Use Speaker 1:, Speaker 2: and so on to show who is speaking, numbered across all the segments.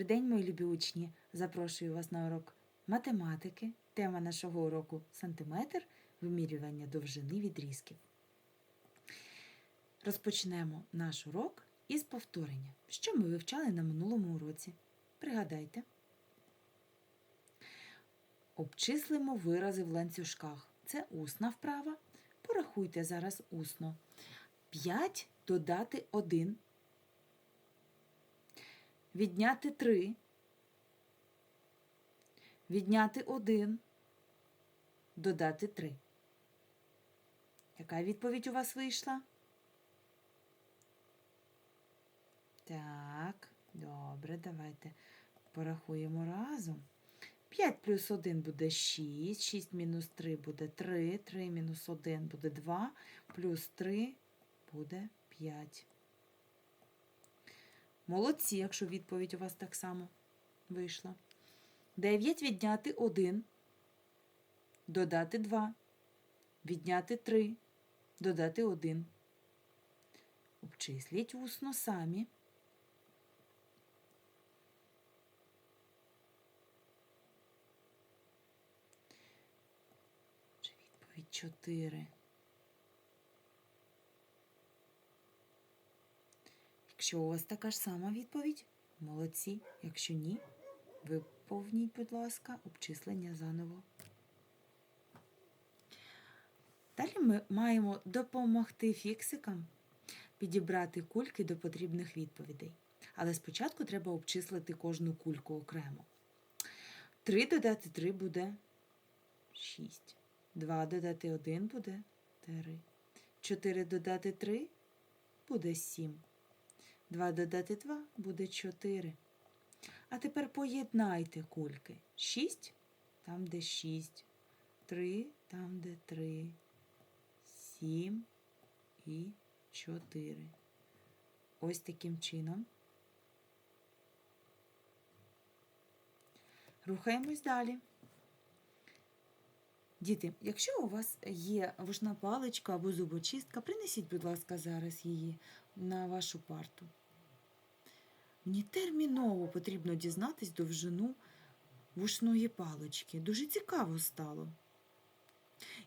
Speaker 1: Добрий день, мої любі учні! Запрошую вас на урок математики. Тема нашого уроку сантиметр вимірювання довжини відрізків. Розпочнемо наш урок із повторення. Що ми вивчали на минулому уроці? Пригадайте. Обчислимо вирази в ланцюжках. Це усна вправа. Порахуйте зараз усно. 5 додати 1 Відняти 3. Відняти 1. Додати 3. Яка відповідь у вас вийшла? Так, добре, давайте порахуємо разом. 5 плюс 1 буде 6, 6 мінус 3 буде 3, 3 мінус 1 буде 2, плюс 3 буде 5. Молодці, якщо відповідь у вас так само вийшла. 9 відняти 1, додати 2, відняти 3, додати 1. Обчисліть усно самі. Отже, Відповідь 4. Якщо у вас така ж сама відповідь, молодці. Якщо ні, виповніть, будь ласка, обчислення заново. Далі ми маємо допомогти фіксикам підібрати кульки до потрібних відповідей. Але спочатку треба обчислити кожну кульку окремо. 3 додати 3 буде 6. 2 додати 1 буде 3. 4 додати 3 буде 7. 2 додати 2 буде 4. А тепер поєднайте кульки. 6 там, де 6, 3 там, де 3, 7 і 4. Ось таким чином. Рухаємось далі. Діти, якщо у вас є вушна паличка або зубочистка, принесіть, будь ласка, зараз її на вашу парту. Мені терміново потрібно дізнатись довжину вушної палички. Дуже цікаво стало.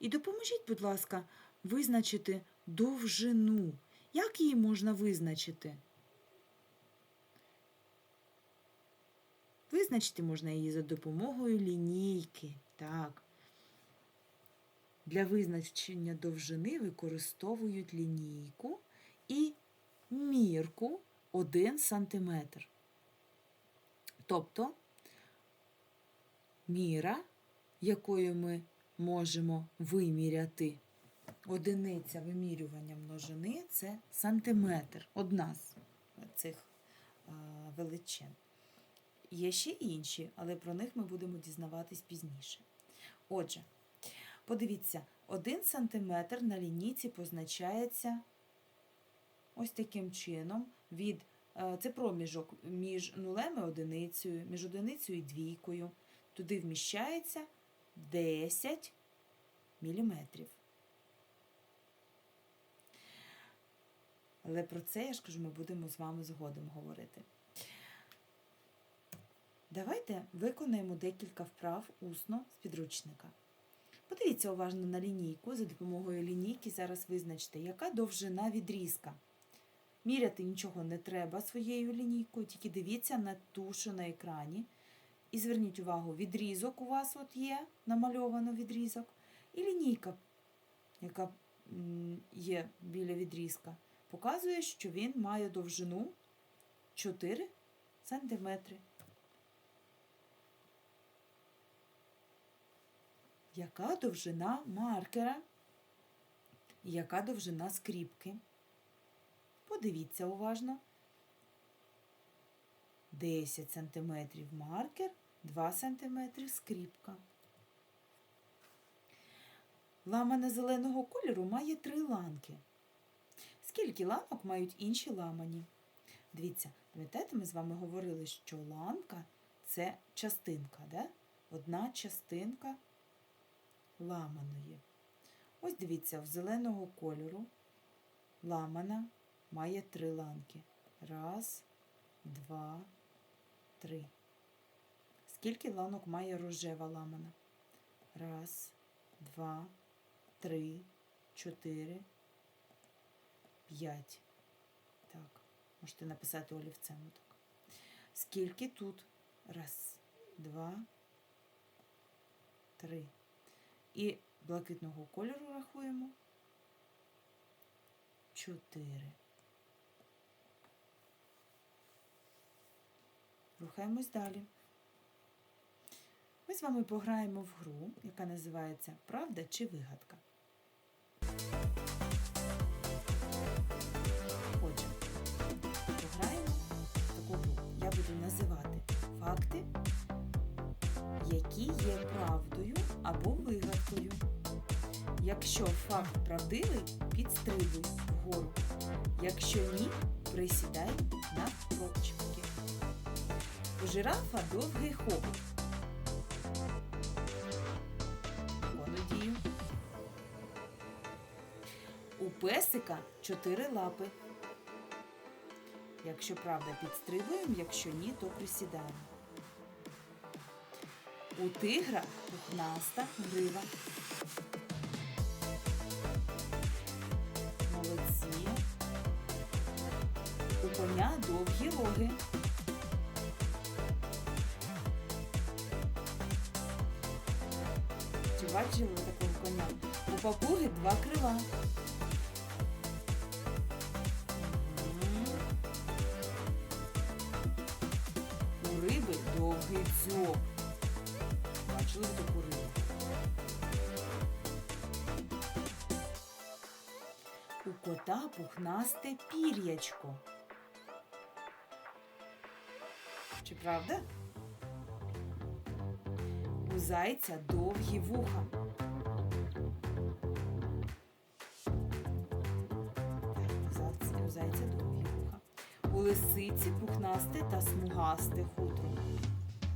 Speaker 1: І допоможіть, будь ласка, визначити довжину. Як її можна визначити? Визначити можна її за допомогою лінійки. Так. Для визначення довжини використовують лінійку і мірку 1 см. Тобто міра, якою ми можемо виміряти одиниця вимірювання множини це сантиметр. Одна з цих величин. Є ще інші, але про них ми будемо дізнаватись пізніше. Отже, подивіться, 1 см на лінійці позначається ось таким чином. Від е, Це проміжок між нулем і одиницею, між одиницею і двійкою. Туди вміщається 10 міліметрів. Але про це, я ж кажу, ми будемо з вами згодом говорити. Давайте виконаємо декілька вправ усно з підручника. Подивіться уважно на лінійку. За допомогою лінійки зараз визначте, яка довжина відрізка. Міряти нічого не треба своєю лінійкою, тільки дивіться на ту, що на екрані. І зверніть увагу, відрізок у вас от є, намальовано відрізок, і лінійка, яка є біля відрізка, показує, що він має довжину 4 см. Яка довжина маркера? Яка довжина скріпки? Подивіться уважно. 10 см маркер, 2 см скріпка. Ламана зеленого кольору має три ланки. Скільки ланок мають інші ламані? Дивіться, пам'ятаєте, ми з вами говорили, що ланка це частинка, да? одна частинка ламаної. Ось дивіться, в зеленого кольору ламана має три ланки. Раз, два, три. Скільки ланок має рожева ламана? Раз, два, три, чотири, п'ять. Так, можете написати олівцем. Так. Скільки тут? Раз, два, три. І блакитного кольору рахуємо. Чотири. Рухаємось далі. Ми з вами пограємо в гру, яка називається Правда чи вигадка. Отже, пограємо таку гру. Я буду називати факти, які є правдою або вигадкою. Якщо факт правдивий, підстрибуй вгору. Якщо ні, присідай на кропчики. У жирафа довгий хобот. Дію. У песика чотири лапи. Якщо правда, підстрибуємо, якщо ні, то присідаємо. У тигра пухнаста грива. Молодці. У коня довгі роги. Ви такого коня? У папуги два крила. У риби довгий дзьоб. Бачили таку рибу? У кота пухнасте пір'ячко. Чи правда? Зайця довгі вуха. У зайця довгі вуха. У лисиці пухнасте та смугасте хутро.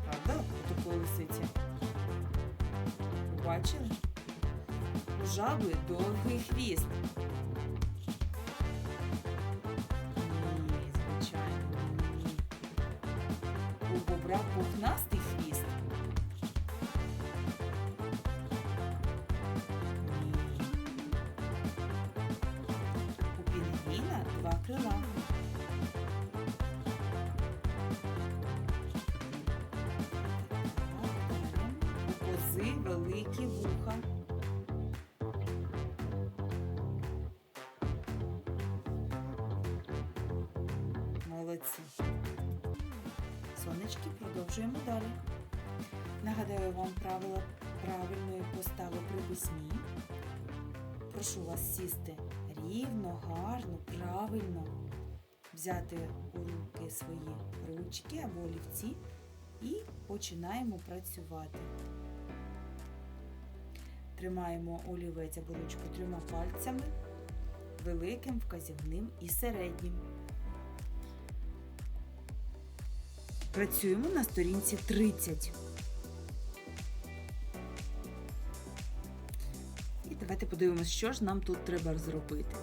Speaker 1: Правда? Такої лисиці? Побачили? У жаби довгий хвіст. Ні, звичайно, ні. У бобра пухнастий крила. У кози великі вуха. Молодці. Сонечки, продовжуємо далі. Нагадаю вам правила правильної постави при письмі. Прошу вас сісти рівно, гарно, правильно, взяти у руки свої ручки або олівці і починаємо працювати. Тримаємо олівець або ручку трьома пальцями, великим, вказівним і середнім. Працюємо на сторінці 30. Давайте подивимося, що ж нам тут треба зробити.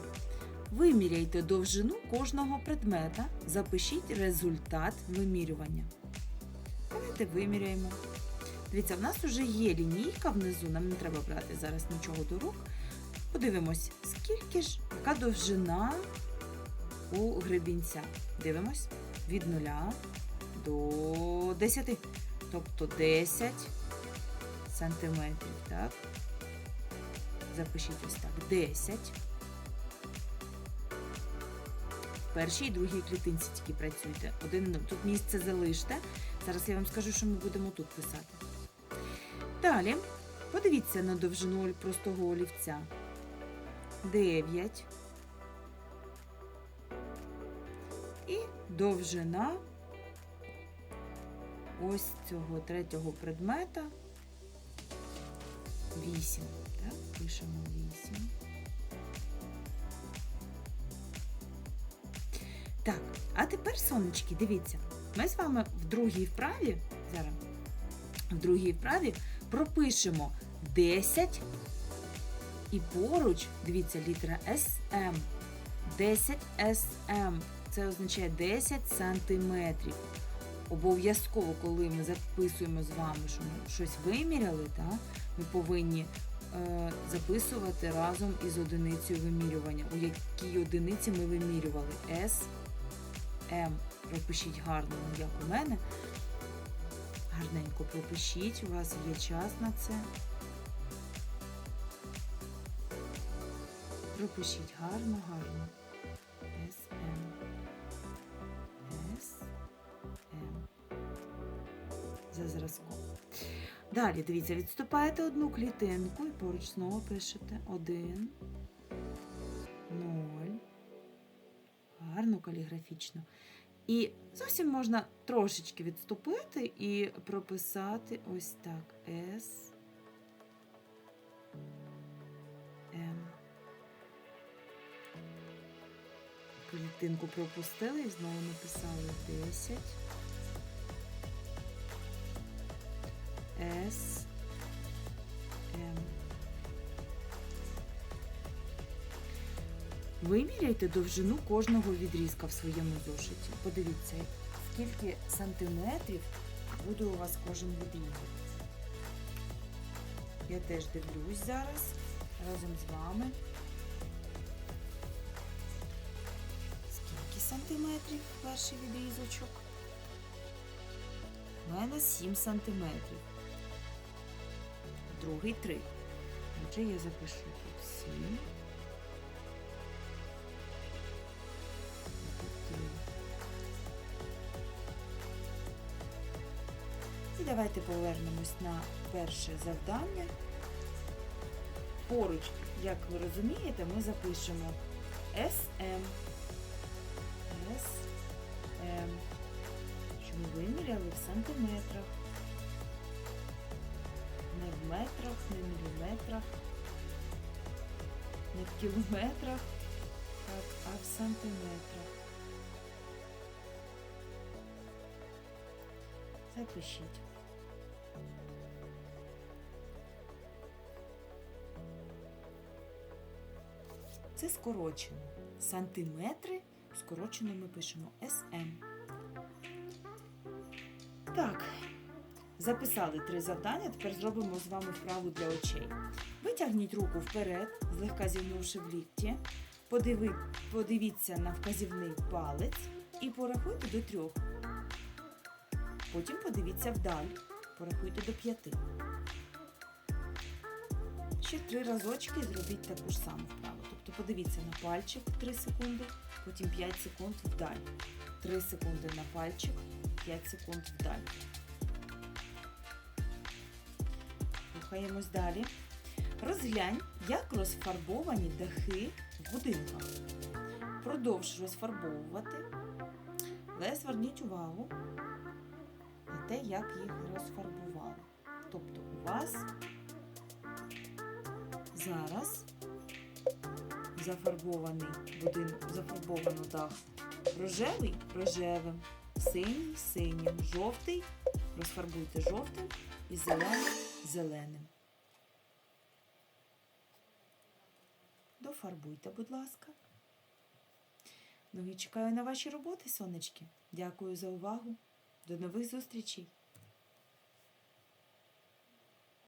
Speaker 1: Виміряйте довжину кожного предмета, запишіть результат вимірювання. Давайте виміряємо. Дивіться, в нас вже є лінійка внизу, нам не треба брати зараз нічого до рук. Подивимось, скільки ж, яка довжина у гребінця. Дивимось від нуля до 10. Тобто 10 сантиметрів, так? Запишіть ось так. 10. В першій і другій клітинці тільки працюйте. Один, тут місце залиште. Зараз я вам скажу, що ми будемо тут писати. Далі, подивіться на довжину простого олівця. 9. І довжина ось цього третього предмета 8. Так, пишемо 8. Так, а тепер, сонечки, дивіться, ми з вами в другій вправі, зараз, в другій вправі пропишемо 10 і поруч, дивіться, літера SM. 10 SM. Це означає 10 сантиметрів. обов'язково, коли ми записуємо з вами, що ми щось виміряли, та, ми повинні записувати разом із одиницею вимірювання, у якій одиниці ми вимірювали S, M. Пропишіть гарно, як у мене. Гарненько пропишіть, у вас є час на це. Пропишіть гарно, гарно. SM. SM. За зразком. Далі, дивіться, відступаєте одну клітинку і поруч знову пишете 1, 0. Гарно каліграфічно. І зовсім можна трошечки відступити і прописати ось так. S. M. Клітинку пропустили і знову написали 10. S. M. Виміряйте довжину кожного відрізка в своєму зошиті. Подивіться, скільки сантиметрів буде у вас кожен відрізок. Я теж дивлюсь зараз разом з вами. Скільки сантиметрів перший відрізочок? У мене 7 сантиметрів. Другий 3. Отже, я запишу тут 7. І давайте повернемось на перше завдання. Поруч, як ви розумієте, ми запишемо SM. SM. Що ми виміряли в сантиметрах. Метрах, не міліметрах, не в кілометрах, так, а в сантиметрах. Запишіть. Це скорочено. Сантиметри скорочено ми пишемо СМ. Так, записали три завдання. Тепер зробимо з вами вправу для очей. Витягніть руку вперед, злегка зігнувши в лікті. Подиви, подивіться на вказівний палець і порахуйте до трьох. Потім подивіться вдаль. Порахуйте до п'яти. Ще три разочки зробіть таку ж саму вправу. Тобто подивіться на пальчик 3 секунди, потім 5 секунд вдаль. 3 секунди на пальчик, 5 секунд вдаль. Рухаємось далі. Розглянь, як розфарбовані дахи в будинках. Продовж розфарбовувати, але зверніть увагу на те, як їх розфарбували. Тобто у вас зараз зафарбований будинок, зафарбовано дах рожевий рожевим, синій синім, жовтий розфарбуйте жовтим і зелений зеленим. Дофарбуйте, будь ласка. Ну і чекаю на ваші роботи, сонечки. Дякую за увагу. До нових зустрічей!